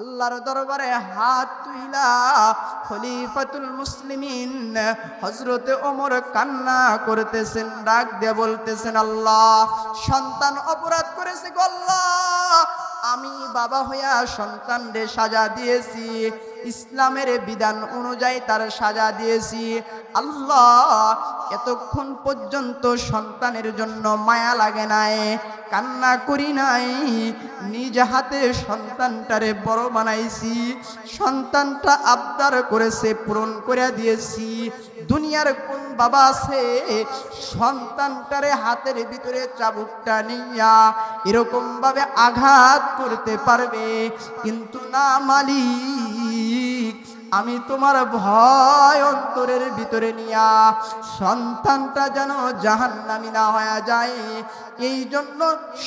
আল্লাহর দরবারে হাত তুইলা খলিফাতুল মুসলিমিন হজরতে ওমর কান্না করতেছেন, ডাক দিয়ে বলতেছেন, আল্লাহ সন্তান অপরাধ করেছে গল্লা আমি বাবা হইয়া সন্তানদের সাজা দিয়েছি। ইসলামের বিধান অনুযায়ী তার সাজা দিয়েছি। আল্লাহ এতক্ষণ পর্যন্ত সন্তানের জন্য মায়া লাগে নাই, কান্না করি নাই, নিজ হাতে সন্তানটারে বড় বানাইছি, সন্তানটা আবদার করেছে, পূরণ করে দিয়েছি। দুনিয়ার কোন বাবা আছে, সন্তানটারে হাতের ভিতরে চাবুকটা নিয়া এরকম ভাবে আঘাত করতে পারবে, কিন্তু না মালিক আমি তোমার ভয় অন্তরের ভিতরে নিয়া সন্তানটা যেন জাহান্নামি না হয়ে যায়। এই জন্য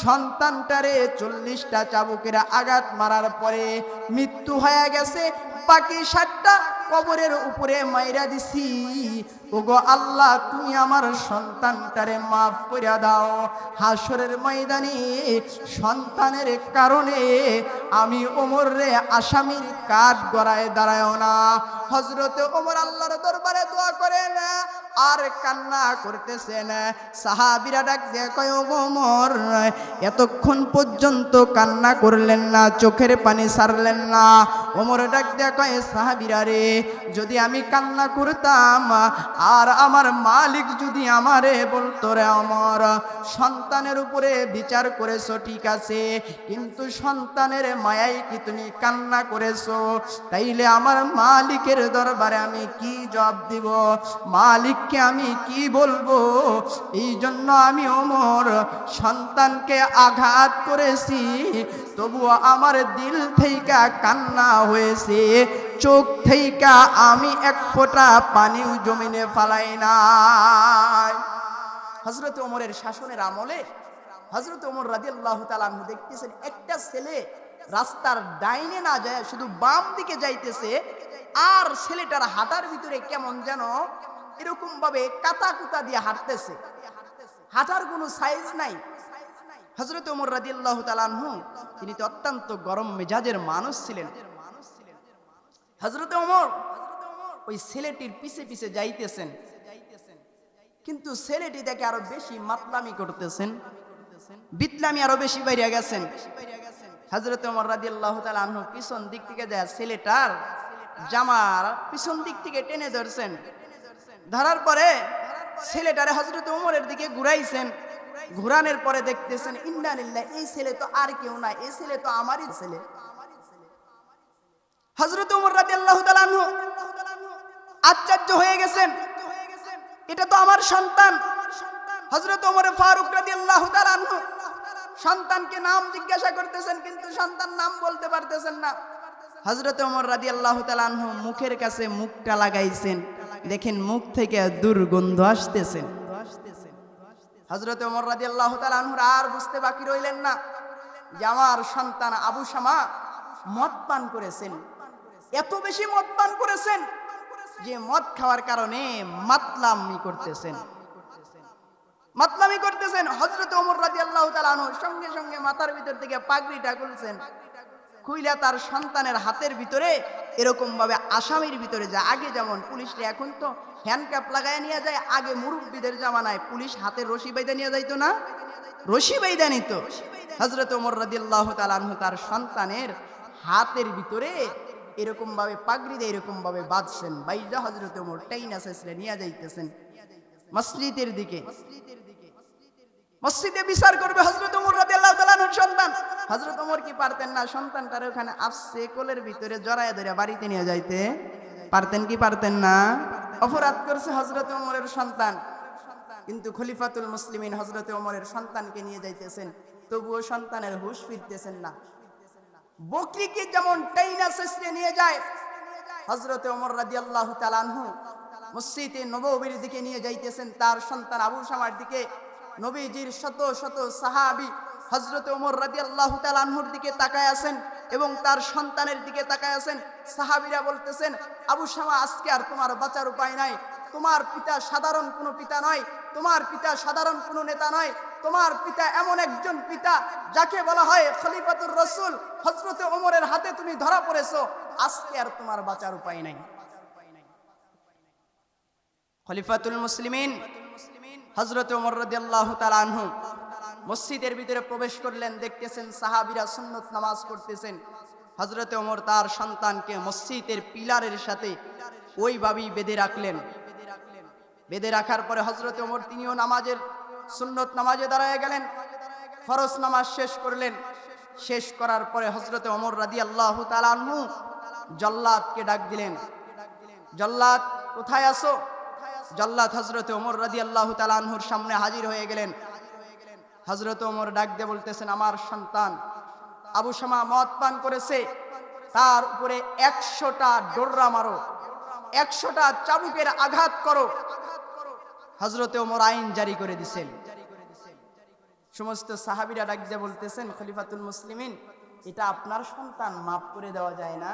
সন্তানটারে চল্লিশটা চাবুকের আঘাত মারার পরে মৃত্যু হয়ে গেছে। বাকি ষাটটা কবরের উপরে মাইরা দিছি। ওগো আল্লাহ, তুমি আমার সন্তানটারে মাফ করিয়া দাও। হাসরের ময়দানে সন্তানের কারণে আমি ওমর রে আসামির কাঠ গড়ায় দাঁড়ায় না। হজরতে ওমর আল্লাহর দরবারে দোয়া করেন, আর কান্না করতেছেন। সাহাবিরা ডাক দিয়ে কয়, "ওগো ওমর, এতক্ষণ পর্যন্ত কান্না করলেন না, চোখের পানি সারলেন না। ওমর ডাক দিয়ে কয়, সাহাবিরা রে যদি আমি কান্না করতাম, আর আমার মালিক যদি আমারে বলতো, রে আমার সন্তানের উপরে বিচার করেছ, ঠিক আছে, কিন্তু সন্তানের মায়াই কি তুমি কান্না করেছ? তাইলে আমার মালিকের দরবারে আমি কি জবাব দিব? মালিককে আমি কি বলব? এই জন্য আমি ওমর সন্তানকে আঘাত করেছি, তবুও আমার দিল থেকে কান্না হয়েছে। চোখ থেকে আমি এক ফোঁটা পানিও জমিনে ফালাই নাই। হজরত ওমরের শাসনের আমলে হজরত ওমর রাজি আল্লাহ তালাহু দেখতেছেন, একটা ছেলে রাস্তার ডাইনে না যায়, শুধু বাম দিকে যাইতেছে, আর ছেলেটার হাঁটার ভিতরে কেমন যেন এরকম ভাবে কাতা কুতা দিয়ে হাঁটতেছে। হাঁটার কোনো সাইজ নাই। হজরত ওমর রাজি আল্লাহ তালাহু তিনি তো অত্যন্ত গরম মেজাজের মানুষ ছিলেন। হজরত ওমর, ওই ছেলেটির পিছে পিছে যাইতেছেন। কিন্তু ছেলেটি দেখে আরও বেশি মাতলামি করতেছেন। বিতলামি আরও বেশি বাইরে গেছেন। হজরত ওমর রাজি আল্লাহ আনহু পিছন দিক থেকে যায় ছেলেটার জামার পিছন দিক থেকে টেনে ধরছেন। ধরার পরে ছেলেটারে হজরত ওমরের দিকে ঘুরাইছেন। ঘুরানোর পরে দেখতেছেন ইন্দানিল্লাহ এই ছেলে তো আর কেউ না এই ছেলে তো আমারই ছেলে। হজরত উমর রাজি আল্লাহ আশ্চর্য হয়ে গেছেন। এটা তো আমার সন্তান। হজরত ওমর ফারুক রাজি আল্লাহ সন্তানকে নাম জিজ্ঞাসা করতেছেন, কিন্তু সন্তান নাম বলতে পারতেছেন না। হজরত ওমর রাজি আল্লাহ তালানহু মুখের কাছে মুখটা লাগাইছেন। দেখেন মুখ থেকে দুর্গন্ধ আসতেছেন হজরত ওমর রাজি আল্লাহ আর বুঝতে বাকি রইলেন না যে আমার সন্তান আবু শামা মদ পান করেছেন। এত বেশি মদ পান করেছেন যে মদ খাওয়ার কারণে মাতলামি করতেছেন। মাতলামি করতেছেন। হজরত ওমর রাজি আল্লাহ তালানহু সঙ্গে সঙ্গে মাথার ভিতর থেকে পাগড়িটা খুলছেন। খুইলা তার সন্তানের হাতের ভিতরে এরকম ভাবে আসামির ভিতরে যায়। আগে যেমন পুলিশরা এখন তো হ্যান্ডক্যাপ লাগায় নিয়ে যায়, আগে মুরব্বীদের জামানায় পুলিশ হাতে রশি বাইদা নিয়ে যাইতো না? রশি বাইদা নিত। হজরত ওমর রাদিয়াল্লাহু তাআলা আনহু তার সন্তানের হাতের ভিতরে এরকম ভাবে পাগড়ি দিয়ে এরকম ভাবে বাঁধছেন বাইজা হজরত টাইনা নিয়ে যাইতেছেন মসজিদের দিকে। মসজিদে বিচার করবে হজরত সন্তান। হজরত কি পারতেন না? সন্তানটার ওখানে কোলের ভিতরে জড়ায় ধরে বাড়িতে নিয়ে যাইতে। পারতেন কি পারতেন না? অপরাধ করছে হজরত ওমরের সন্তান। কিন্তু খলিফাতুল মুসলিমিন হজরত ওমরের সন্তানকে নিয়ে যাইতেছেন। তবুও সন্তানের হুশ ফিরতেছেন না। বকরিকে যেমন টাইনা শেষে নিয়ে যায় হজরতে ওমর রাদিয়াল্লাহু তাআলা আনহু মসজিদে নববীর দিকে নিয়ে যাইতেছেন, তার সন্তান আবু শামার দিকে। নবীজির শত শত সাহাবি হজরত ওমর রাজি আল্লাহ তালাহুর দিকে তাকায় আছেন এবং তার সন্তানের দিকে তাকায় আছেন। সাহাবিরা বলতেছেন, আবু শামা আজকে আর তোমার বাঁচার উপায় নাই। তোমার পিতা সাধারণ কোনো পিতা নয়। তোমার পিতা সাধারণ কোনো নেতা নয়। তোমার পিতা এমন একজন পিতা যাকে বলা হয় খলিফাতুর রসুল। হজরতে ওমরের হাতে তুমি ধরা পড়েছো। আজকে আর তোমার বাঁচার উপায় নাই। খলিফাতুল মুসলিমিন হজরত ওমর রাদিয়াল্লাহু তাআলা আনহু মসজিদের ভিতরে প্রবেশ করলেন, দেখতেছেন সাহাবীরা সুন্নত নামাজ পড়তেছেন। হজরত ওমর তার সন্তানকে মসজিদের পিলারের সাথে ওইভাবেই বেঁধে রাখলেন। বেঁধে রাখার পরে হজরত ওমর তিনিও নামাজের সুন্নত নামাজে দাঁড়ায় গেলেন, ফরজ নামাজ শেষ করলেন। শেষ করার পরে হজরত ওমর রাদি আল্লাহ তালানহু জল্লাদকে ডাক দিলেন। জল্লাদ, কোথায় আসো জল্লাদ হজরত ওমর রাদি আল্লাহ তালানহুর সামনে হাজির হয়ে গেলেন। হজরত ওমর ডাক দিয়ে বলতেছেন, আমার সন্তান, আবু শামা মদ পান করেছে, তার উপরে একশোটা ডোররা মারো, একশোটা চাবুকের আঘাত করো হজরতে ওমর আইন জারি করে দিছেন। সমস্ত সাহাবিরা ডাক দিয়ে বলতেছেন, খলিফাতুল মুসলিমিন, এটা আপনার সন্তান, মাফ করে দেওয়া যায় না।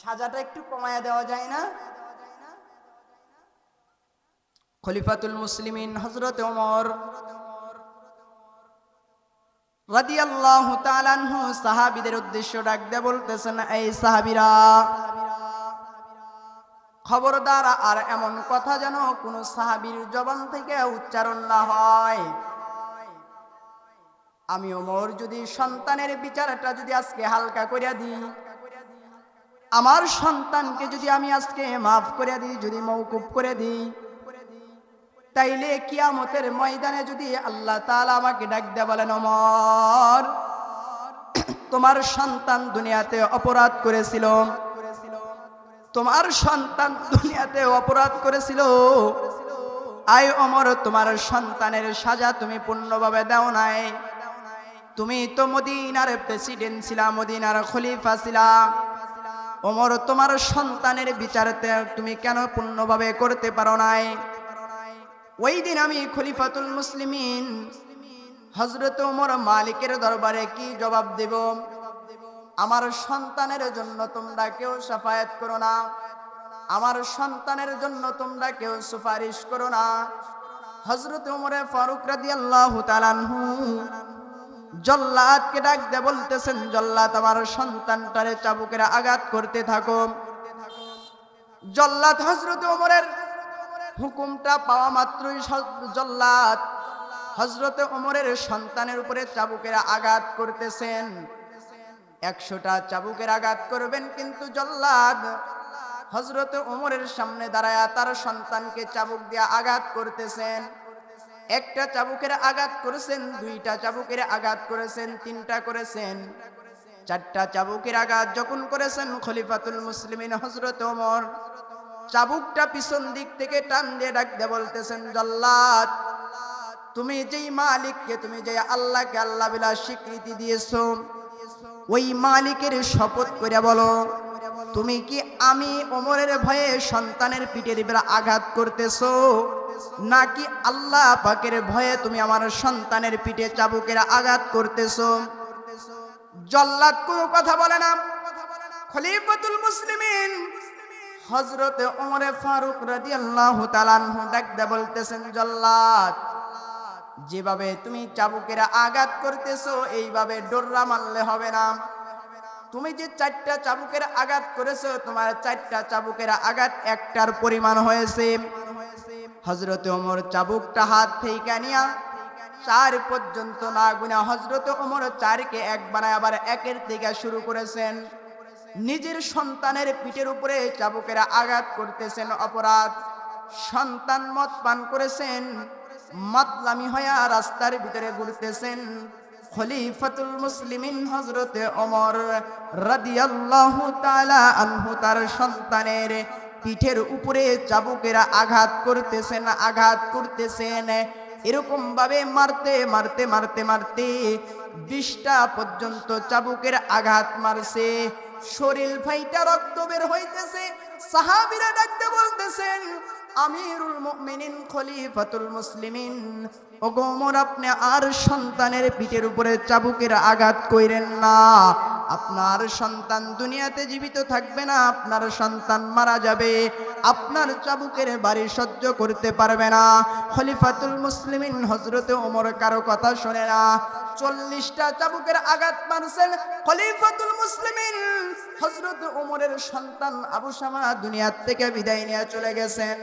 সাজাটা একটু কমায়া দেওয়া যায় না। খলিফাতুল মুসলিমিন হজরত ওমর রাদিয়াল্লাহু তাআলা সাহাবীদের উদ্দেশ্য ডাক দিয়ে বলতেছেন, এই সাহাবীরা খবরদার, আর এমন কথা যেন কোন সাহাবির জবান থেকে উচ্চারণ না হয়। আমি ওমর যদি সন্তানের বিচারটা যদি আজকে হালকা করিয়া দিই, আমার সন্তানকে যদি আমি আজকে মাফ করে দিই, যদি মৌকুব করে দিই, তাইলে কিয়ামতের ময়দানে যদি আল্লাহ তাআলা আমাকে ডাক দিয়ে বলেন, ওমর, তোমার সন্তান দুনিয়াতে অপরাধ করেছিল। তোমার সন্তান দুনিয়াতে অপরাধ করেছিল। আয় অমর, তোমার সন্তানের সাজা তুমি পূর্ণভাবে দাও নাই। তুমি তো মদিনার প্রেসিডেন্ট ছিলা, মদিনার খলিফা ছিলা। ওমর তোমার সন্তানের বিচারতে তুমি কেন পূর্ণভাবে করতে পারো নাই? ওই দিন আমি খলিফাতুল মুসলিমিন হজরত ওমর মালিকের দরবারে কি জবাব দেব? আমার সন্তানের জন্য তোমরা কেউ সাফায়াত করো না। আমার সন্তানের জন্য তোমরা কেউ সুপারিশ করো না। হজরত উমরে ফারুক রাদি আল্লাহ জল্লাদকে ডাক দে বলতেছেন, জল্লাদ, আমার সন্তানটারে চাবুকের আঘাত করতে থাকো। জল্লাদ হজরত উমরের হুকুমটা পাওয়া মাত্রই জল্লাদ হজরতে উমরের সন্তানের উপরে চাবুকের আঘাত করতেছেন। একশোটা চাবুকের আঘাত করবেন কিন্তু জল্লাদ। হজরত ওমরের সামনে দাঁড়ায়া তার সন্তানকে চাবুক দিয়ে আঘাত করতেছেন। একটা চাবুকের আঘাত করেছেন, দুইটা চাবুকের আঘাত করেছেন, তিনটা করেছেন। চারটা চাবুকের আঘাত যখন করেছেন খলিফাতুল মুসলিমিন হজরত ওমর, চাবুকটা পিছন দিক থেকে টান দিয়ে ডাক দিয়ে বলতেছেন, জল্লাদ, তুমি যেই মালিককে, তুমি যে আল্লাহকে, আল্লাহ বিলা স্বীকৃতি দিয়েছ ওই মালিকের শপথ করে বলো, তুমি কি আমি ওমরের ভয়ে সন্তানের পিঠের বেলা আঘাত করতেছ? নাকি আল্লাহ পাকের ভয়ে তুমি আমার সন্তানের পিঠে চাবুকের আঘাত করতেছো? জল্লাদ কোনো কথা বলে না। খলিফাতুল মুসলিমিন হজরতে ওমরে ফারুক তাআলা আনহু ডাকতে বলতেছেন, জল্লাদ যেভাবে তুমি চাবুকের আঘাত করতেছো, এইভাবে ডোররা মারলে হবে না। তুমি যে চারটা চাবুকের আঘাত করেছ, তোমার চারটা চাবুকের আঘাত একটার পরিমাণ হয়েছে। হজরত ওমর চাবুকটা হাত থেকে নিয়া চার পর্যন্ত না গুনা হজরত ওমর চারকে এক বানায় আবার একের থেকে শুরু করেছেন। নিজের সন্তানের পিঠের উপরে চাবুকেরা আঘাত করতেছেন অপরাধ। সন্তান মত পান করেছেন মাতলামি হইয়া রাস্তার ভিতরে ঘুরতেছেন। খলিফাতুল মুসলিমিন হজরতে ওমর রাদিয়াল্লাহু তাআলা আনহু তার সন্তানের পিঠের উপরে চাবুকের আঘাত করতেছেন আঘাত করতেছেন। এরকম ভাবে মারতে মারতে মারতে মারতে বিশটা পর্যন্ত চাবুকের আঘাত মারছে। শরীর ফাইটা রক্ত বের হইতেছে। সাহাবিরা ডাকতে বলতেছেন আমিরুল মুমিনিন, খলিফাতুল মুসলিমিন। ওগো ওমর, আপনি আর সন্তানের পিঠের উপরে চাবুকের আঘাত কইরেন না। আপনার সন্তান দুনিয়াতে জীবিত থাকবে না, আপনার সন্তান মারা যাবে। আপনার চাবুকের বাড়ি সহ্য করতে পারবে না। খলিফাতুল মুসলিমিন হজরতে ওমর কারও কথা শোনে না। চল্লিশটা চাবুকের আঘাত মারছেন খলিফাতুল মুসলিমিন। হজরত ওমরের সন্তান আবু শামা দুনিয়ার থেকে বিদায় নিয়ে চলে গেছেন।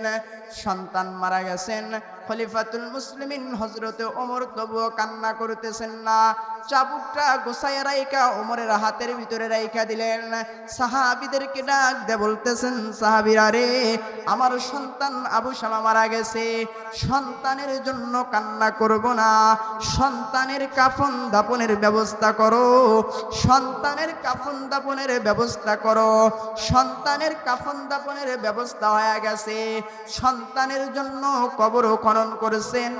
সন্তান মারা গেছেন। খলিফাতুল মুসলিমিন হজরত ওমর তবুও কান্না করতেছেন না। চাবুকটা গোসাইয়া রাইকা ওমরের হাতের ভিতরে রাইকা দিলেন। সাহাবিদেরকে ডাক দে বলতেছেন, সাহাবিরা রে, আমার সন্তান আবু শামা মারা গেছে। সন্তানের জন্য কান্না করব না। সন্তানের কাফন দাপনের ব্যবস্থা করো। সন্তানের কাফন দাপনের ব্যবস্থা করো। সন্তানের কাফন দাপনের ব্যবস্থা হয়ে গেছে। সন্তানের জন্য কবর খনন করেছেন।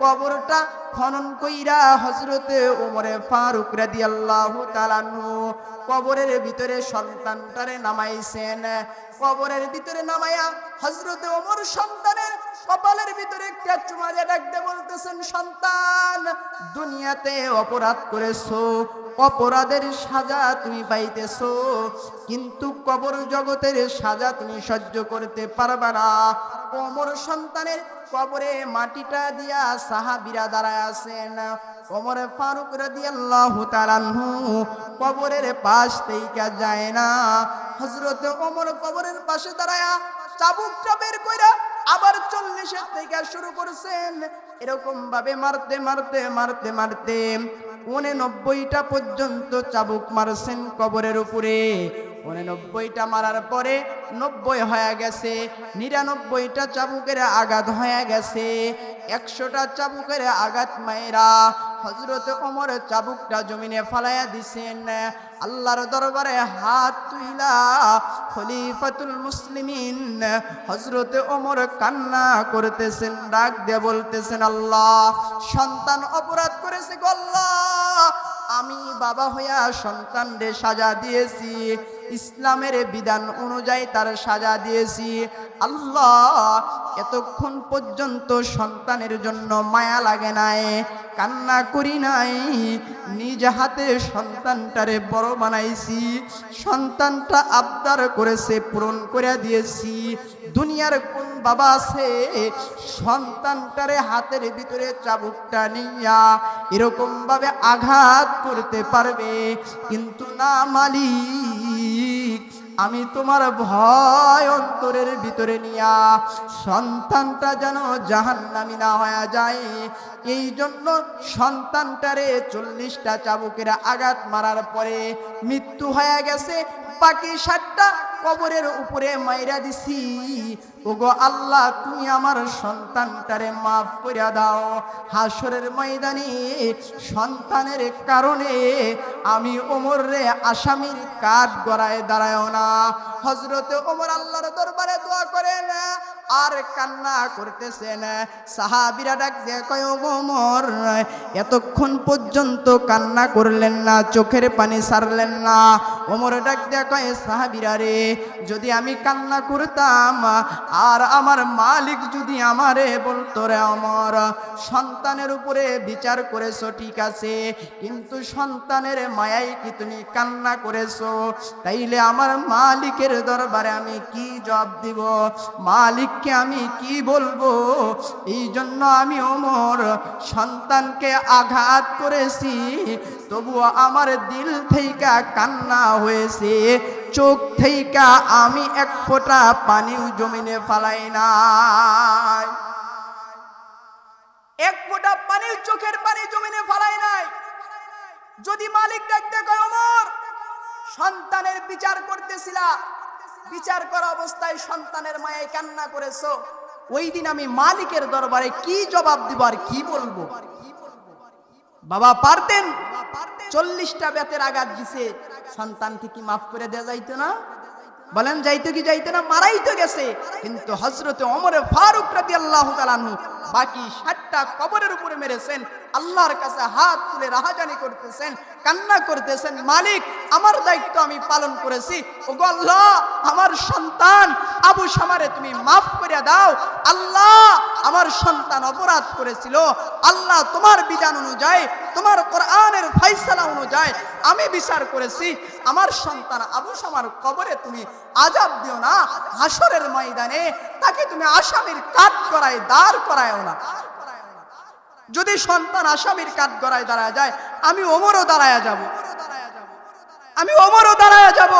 কবরটা খনন কইরা হজরতে ওমরে ফারুক রাদি আল্লাহ তালানু কবরের ভিতরে সন্তানটারে নামাইছেন। কবরের ভিতরে নামাইয়া হজরতে ওমর সন্তানের কপালের ভিতরে একটা চুমা ডাকতে বলতেছেন, সন্তান, দুনিয়াতে অপরাধ করেছ, অপরাধের সাজা তুমি পাইতেছো, কিন্তু কবর জগতের সাজা তুমি সহ্য করতে পারবে না। ওমর সন্তানের কবরে মাটিটা দিয়া সাহাবিরা দাঁড়ায় আছেন। ওমর ফারুক রাদিয়াল্লাহু তাআলাহু কবরের পাশ থেকে যায় না। হযরত ওমর কবরের পাশে দাঁড়ায়া চাবুকটা বের কইরা আবার চল্লিশের থেকে শুরু করছেন। এরকম ভাবে মারতে মারতে মারতে মারতে উননব্বইটা পর্যন্ত চাবুক মারছেন কবরের উপরে। উননব্বইটা মারার পরে নব্বই হয়ে গেছে, নিরানব্বইটা চাবুকের আঘাত হয়ে গেছে, একশোটা চাবুকের আঘাত মায়েরা। হজরত ওমর চাবুকটা জমিনে ফালাইয়া দিছেন। আল্লাহর দরবারে হাত তুইলা খলিফাতুল মুসলিমিন হজরত ওমর কান্না করতেছেন, ডাক দিয়ে বলতেছেন, আল্লাহ, সন্তান অপরাধ করেছে গল্লা আমি বাবা হইয়া সন্তানদের সাজা দিয়েছি। ইসলামের বিধান অনুযায়ী তার সাজা দিয়েছি। আল্লাহ এতক্ষণ পর্যন্ত সন্তানের জন্য মায়া লাগে নাই, কান্না করি নাই, নিজ হাতে সন্তানটারে বড় বানাইছি, সন্তানটা আবদার করেছে, পূরণ করে দিয়েছি। দুনিয়ার কোন বাবা আছে, সন্তানটারে হাতের ভিতরে চাবুকটা নিয়া এরকমভাবে আঘাত করতে পারবে, কিন্তু না মালিক আমি তোমার ভয় অন্তরের ভিতরে নিয়া সন্তানটা যেন জাহান্নামি না হয়ে যায়। এই জন্য সন্তানটারে চল্লিশটা চাবুকের আঘাত মারার পরে মৃত্যু হয়ে গেছে। বাকি ষাটটা কবরের উপরে মাইরা দিছি। ওগো আল্লাহ, তুমি আমার সন্তানটারে মাফ করিয়া দাও। হাসরের ময়দানে সন্তানের কারণে আমি ওমর রে আসামির কাঠ গড়ায় দাঁড়ায় না। হজরতে ওমর আল্লাহর দরবারে দোয়া করেন, আর কান্না করতেছেন। সাহাবিরা ডাক দিয়ে কয় ওমর, এতক্ষণ পর্যন্ত কান্না করলেন না, চোখের পানি সারলেন না। ওমর ডাক দিয়ে কয়, সাহাবিরা রে যদি আমি কান্না করতাম, আর আমার মালিক যদি আমারে বলতো, রে আমার সন্তানের উপরে বিচার করেছ, ঠিক আছে, কিন্তু সন্তানের মায়াই কি তুমি কান্না করেছ? তাইলে আমার মালিকের দরবারে আমি কি জবাব দিব? মালিককে আমি কি বলব? এই জন্য আমি ওমর সন্তানকে আঘাত করেছি, তবুও আমার দিল থেকে কান্না হয়েছে। চোখ থেকে আমি এক ফোঁটা পানিও জমিনে ফালাই নাই। এক ফোঁটা পানিও চোখের পানি জমিনে ফালাই নাই। যদি মালিক ডাকতে কয়, ওমর, সন্তানের বিচার করতেছিলা। বিচার করা অবস্থায় সন্তানের মায়ে কান্না করেছ। ওই দিন আমি মালিকের দরবারে কি জবাব দিব আর কি বলব? বাবা পারতেন। চল্লিশটা বেতের আঘাত দিছে। সন্তানকে কি মাফ করে দেওয়া যাইতো না? বলেন, যাইতো কি যাইতো না? মারাই তো গেছে। কিন্তু হজরতে অমরে ফারুক রাতি আল্লাহ বাকি ষাটটা কবরের উপরে মেরেছেন। আল্লাহর কাছে হাত তুলে রাহাজানি করতেছেন, কান্না করতেছেন, মালিক, আমার দায়িত্ব আমি পালন করেছি। ওগো আল্লাহ, আমার সন্তান, আবু সামারে তুমি মাফ করে দাও। আল্লাহ, আমার সন্তান অপরাধ করেছিল। আল্লাহ তোমার বিধান অনুযায়ী, তোমার কোরআনের ফাইসালা অনুযায়ী আমি বিচার করেছি। আমার সন্তান আবু সামার কবরে তুমি আজাব দিও না হাসরের ময়দানে তাকে তুমি আসামির কাঠ করায় দাঁড় করায়ও না। যদি সন্তান আসামির কাঠ গড়ায় দাঁড়ায় যায়, আমি ওমরও দাঁড়ায় যাব। আমি ওমরও দাঁড়ায় যাব।